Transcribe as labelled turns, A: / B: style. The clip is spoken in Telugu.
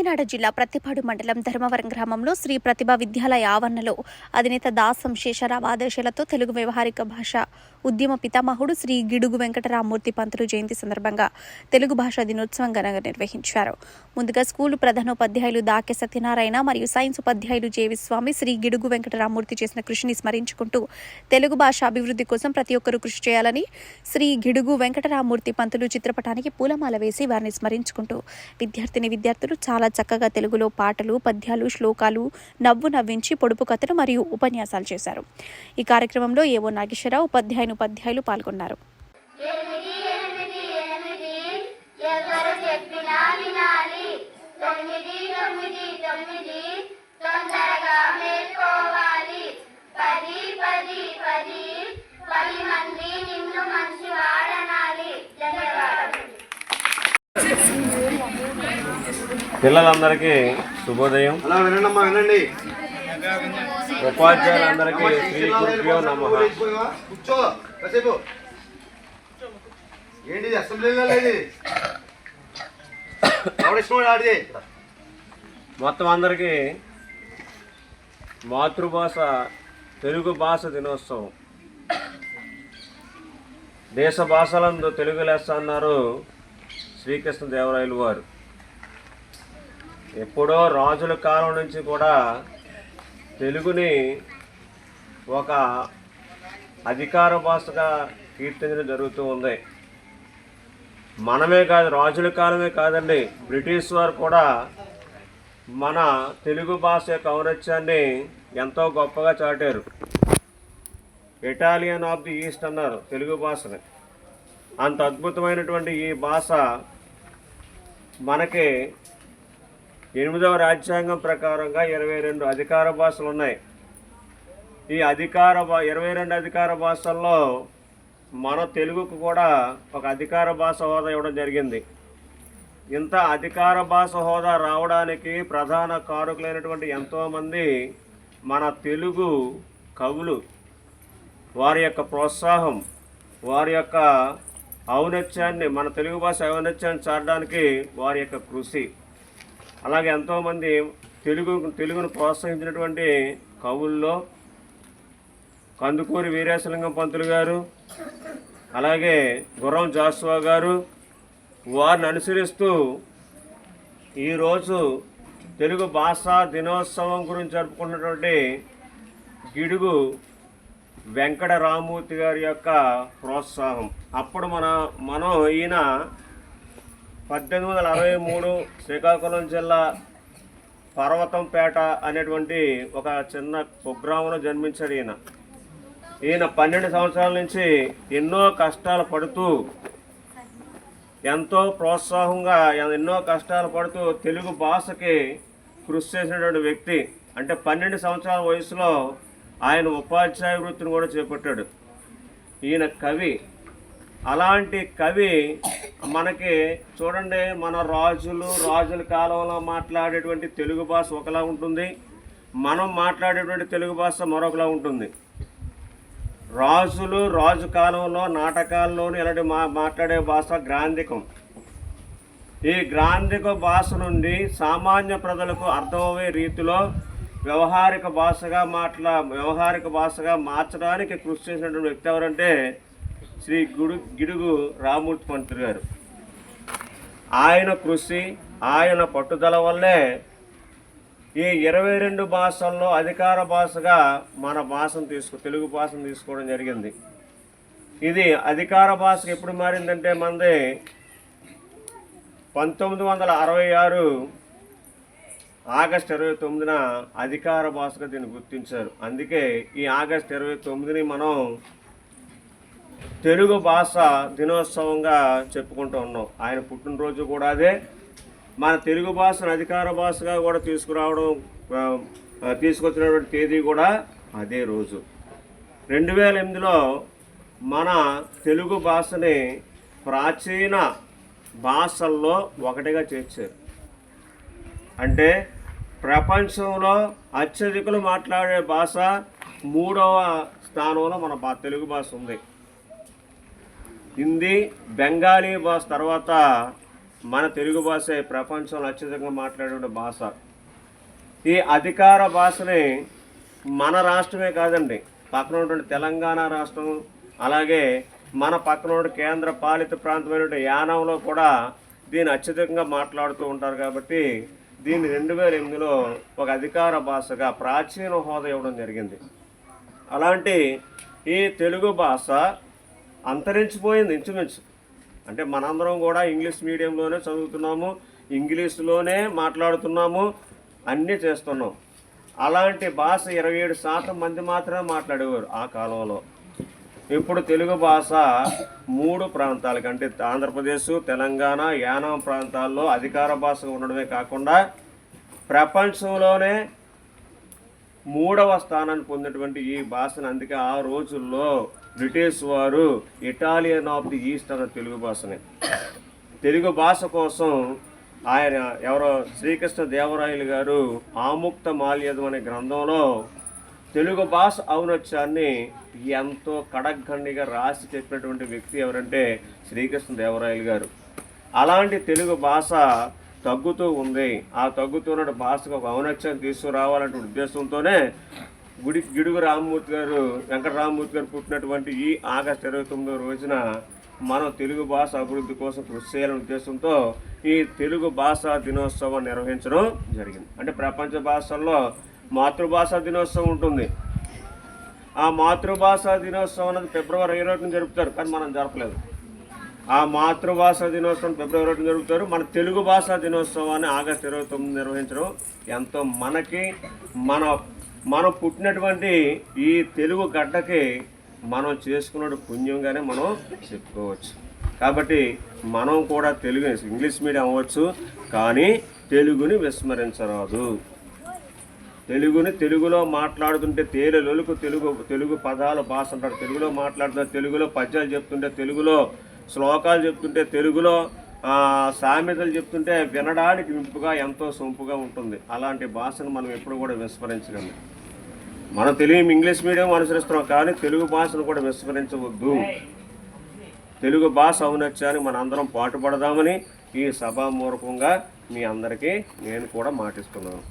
A: కాకినాడ జిల్లా ప్రతిపాడు మండలం ధర్మవరం గ్రామంలో శ్రీ ప్రతిభ విద్యాలయ ఆవరణలో అధినేత దాసం శేషరావు ఆదేశాలతో తెలుగు వ్యవహారిక భాష ఉద్యమ పితామహుడు శ్రీ గిడుగు వెంకటరామూర్తి పంతులు జయంతి సందర్భంగా తెలుగు భాషా దినోత్సవం ఘనంగా నిర్వహించారు. ముందుగా స్కూలు ప్రధానోపాధ్యాయులు దాకె సత్యనారాయణ మరియు సైన్స్ ఉపాధ్యాయులు జేవిస్వామి శ్రీ గిడుగు వెంకటరామూర్తి చేసిన కృషిని స్మరించుకుంటూ తెలుగు భాష అభివృద్ధి కోసం ప్రతి ఒక్కరూ కృషి చేయాలని శ్రీ గిడుగు వెంకటరామూర్తి పంతులు చిత్రపటానికి పూలమాల వేసి వారిని స్మరించుకుంటూ విద్యార్థిని విద్యార్థులు చాలా చక్కగా తెలుగులో పాటలు పద్యాలు శ్లోకాలు నవ్వు నవ్వించి పొడుపు కథలు మరియు ఉపన్యాసాలు చేశారు. ఈ కార్యక్రమంలో ఏవో నాగేశ్వరరావు ఉపాధ్యాయుని ఉపాధ్యాయులు పాల్గొన్నారు.
B: తొమ్మిది.
C: పిల్లలందరికీ శుభోదయం. ఉపాధ్యాయులందరికీ శ్రీ గురుభ్యో నమ.
D: ఏంటి అసెంబ్లీలో లేదు
C: మొత్తం అందరికీ మాతృభాష తెలుగు భాష దినోత్సవం. దేశ భాషలందు తెలుగు లెస్స అన్నారు శ్రీకృష్ణ దేవరాయలు వారు ఎప్పుడో రాజుల కాలం నుంచి కూడా తెలుగుని ఒక అధికార భాషగా కీర్తించడం జరుగుతూ ఉంది. మనమే కాదు రాజుల కాలమే కాదండి. బ్రిటిష్ వారు కూడా మన తెలుగు భాష యొక్క ఔనత్యాన్ని ఎంతో గొప్పగా చాటారు. ఇటాలియన్ ఆఫ్ ది ఈస్ట్ అన్నారు తెలుగు భాషని. అంత అద్భుతమైనటువంటి ఈ భాష మనకి ఎనిమిదవ రాజ్యాంగం ప్రకారంగా ఇరవై రెండు అధికార భాషలు ఉన్నాయి. ఈ అధికార భా- ఇరవై రెండు అధికార భాషల్లో మన తెలుగుకు కూడా ఒక అధికార భాష హోదా ఇవ్వడం జరిగింది. ఇంత అధికార భాష హోదా రావడానికి ప్రధాన కారకులైనటువంటి ఎంతోమంది మన తెలుగు కవులు వారి యొక్క ప్రోత్సాహం వారి యొక్క ఔన్నత్యాన్ని మన తెలుగు భాష ఔన్నత్యాన్ని చాడడానికి వారి యొక్క కృషి. అలాగే ఎంతోమంది తెలుగు తెలుగును ప్రోత్సహించినటువంటి కవుల్లో కందుకూరి వీరేశలింగం పంతులు గారు అలాగే గుర్రం జాస్వా గారు వారిని అనుసరిస్తూ ఈరోజు తెలుగు భాషా దినోత్సవం గురించి జరుపుకున్నటువంటి గిడుగు వెంకట రామూర్తి గారి యొక్క ప్రోత్సాహం. అప్పుడు మన మనం ఈయన పద్దెనిమిది వందల అరవై మూడు శ్రీకాకుళం జిల్లా పర్వతంపేట అనేటువంటి ఒక చిన్న కుగ్రామంలో జన్మించాడు ఈయన. ఈయన పన్నెండు సంవత్సరాల నుంచి ఎన్నో కష్టాలు పడుతూ ఎంతో ప్రోత్సాహంగా ఎన్నో కష్టాలు పడుతూ తెలుగు భాషకి కృషి చేసినటువంటి వ్యక్తి. అంటే పన్నెండు సంవత్సరాల వయసులో ఆయన ఉపాధ్యాయ వృత్తిని కూడా చేపట్టాడు. ఈయన కవి అలాంటి కవి మనకి చూడండి మన రాజులు రాజుల కాలంలో మాట్లాడేటువంటి తెలుగు భాష ఒకలా ఉంటుంది. మనం మాట్లాడేటువంటి తెలుగు భాష మరొకలా ఉంటుంది. రాజులు రాజు కాలంలో నాటకాల్లోని ఇలాంటి మా మాట్లాడే భాష గ్రాంధికం. ఈ గ్రాంధిక భాష నుండి సామాన్య ప్రజలకు అర్థమయ్యే రీతిలో వ్యవహారిక భాషగా మాట్లా వ్యవహారిక భాషగా మార్చడానికి కృషి చేసినటువంటి వ్యక్తి ఎవరంటే శ్రీ గుడు గిడుగు రామూర్తి మంత్రి గారు. ఆయన కృషి ఆయన పట్టుదల వల్లే ఈ ఇరవై రెండు భాషల్లో అధికార భాషగా మన భాషను తీసుకు తెలుగు భాషను తీసుకోవడం జరిగింది. ఇది అధికార భాషకు ఎప్పుడు మారిందంటే మనది పంతొమ్మిది వందల అరవై ఆరు ఆగస్ట్ ఇరవై తొమ్మిదిన అధికార భాషగా దీన్ని గుర్తించారు. అందుకే ఈ ఆగస్ట్ ఇరవై తొమ్మిదిని మనం తెలుగు భాష దినోత్సవంగా చెప్పుకుంటూ ఉన్నాం. ఆయన పుట్టినరోజు కూడా అదే. మన తెలుగు భాషను అధికార భాషగా కూడా తీసుకురావడం తీసుకొచ్చినటువంటి తేదీ కూడా అదే రోజు. రెండు వేల ఎనిమిదిలో మన తెలుగు భాషని ప్రాచీన భాషల్లో ఒకటిగా చేర్చారు. అంటే ప్రపంచంలో అత్యధికులు మాట్లాడే భాష మూడవ స్థానంలో మన భా తెలుగు భాష ఉంది. హిందీ బెంగాలీ భాష తర్వాత మన తెలుగు భాష ప్రపంచంలో అత్యధికంగా మాట్లాడే భాష. ఈ అధికార భాషని మన రాష్ట్రమే కాదండి పక్కన ఉన్నటువంటి తెలంగాణ రాష్ట్రం అలాగే మన పక్కన ఉన్న కేంద్ర పాలిత ప్రాంతమైనటువంటి యానంలో కూడా దీన్ని అత్యధికంగా మాట్లాడుతూ ఉంటారు కాబట్టి దీన్ని రెండు వేల ఎనిమిదిలో ఒక అధికార భాషగా ప్రాచీన హోదా ఇవ్వడం జరిగింది. అలాంటి ఈ తెలుగు భాష అంతరించిపోయింది ఇంచుమించు. అంటే మనందరం కూడా ఇంగ్లీష్ మీడియంలోనే చదువుతున్నాము ఇంగ్లీష్లోనే మాట్లాడుతున్నాము అన్నీ చేస్తున్నాం. అలాంటి భాష ఇరవై ఏడు శాతం మంది మాత్రమే మాట్లాడేవారు ఆ కాలంలో. ఇప్పుడు తెలుగు భాష మూడు ప్రాంతాలకు అంటే ఆంధ్రప్రదేశ్ తెలంగాణ యానం ప్రాంతాల్లో అధికార భాషగా ఉండడమే కాకుండా ప్రపంచంలోనే మూడవ స్థానాన్ని పొందినటువంటి ఈ భాషను అందుకే ఆ రోజుల్లో బ్రిటిష్ వారు ఇటాలియన్ ఆఫ్ ది ఈస్ట్ అన్న తెలుగు భాషని. తెలుగు భాష కోసం ఆయన ఎవరో శ్రీకృష్ణ దేవరాయలు గారు ఆముక్త మాల్యదం అనే గ్రంథంలో తెలుగు భాష ఔనత్యాన్ని ఎంతో కడగండిగా రాసి చెప్పినటువంటి వ్యక్తి ఎవరంటే శ్రీకృష్ణ దేవరాయలు గారు. అలాంటి తెలుగు భాష తగ్గుతూ ఉంది. ఆ తగ్గుతున్న భాషకు ఒక ఔన్నత్యం తీసుకురావాలనే ఉద్దేశంతోనే గుడి గిడుగు రామ్మూర్తి గారు వెంకటరామమూర్తి గారు పుట్టినటువంటి ఈ ఆగస్టు ఇరవై తొమ్మిదో రోజున మనం తెలుగు భాష అభివృద్ధి కోసం కృషి చేయాలనే ఉద్దేశంతో ఈ తెలుగు భాషా దినోత్సవం నిర్వహించడం జరిగింది. అంటే ప్రపంచ భాషల్లో మాతృభాషా దినోత్సవం ఉంటుంది. ఆ మాతృభాష దినోత్సవం అనేది ఫిబ్రవరి ఇరవై ఒకటిని జరుపుతారు కానీ మనం జరపలేదు. ఆ మాతృభాష దినోత్సవం ఫిబ్రవరి ఒకటిన జరుపుతారు. మన తెలుగు భాషా దినోత్సవాన్ని ఆగస్టు ఇరవై తొమ్మిది నిర్వహించడం ఎంతో మనకి మన మనం పుట్టినటువంటి ఈ తెలుగు గడ్డకి మనం చేసుకున్న పుణ్యంగానే మనం చెప్పుకోవచ్చు. కాబట్టి మనం కూడా తెలుగు ఇంగ్లీష్ మీడియం అవ్వచ్చు కానీ తెలుగుని విస్మరించరాదు. తెలుగుని తెలుగులో మాట్లాడుతుంటే తేలిలొలుకు తెలుగు తెలుగు పదాలు భాష అంటారు. తెలుగులో మాట్లాడుతుంటే తెలుగులో పద్యాలు చెప్తుంటే తెలుగులో శ్లోకాలు చెప్తుంటే తెలుగులో సామెతలు చెప్తుంటే వినడానికి వింపుగా ఎంతో సొంపుగా ఉంటుంది. అలాంటి భాషను మనం ఎప్పుడు కూడా విస్మరించగలం. మనం తెలుగు ఇంగ్లీష్ మీడియం అనుసరిస్తున్నాం కానీ తెలుగు భాషను కూడా విస్మరించవద్దు. తెలుగు భాష ఔన్నత్యానికి మన అందరం పాటుపడదామని ఈ సభామూర్వకంగా మీ అందరికీ నేను కూడా మాటిస్తున్నాను.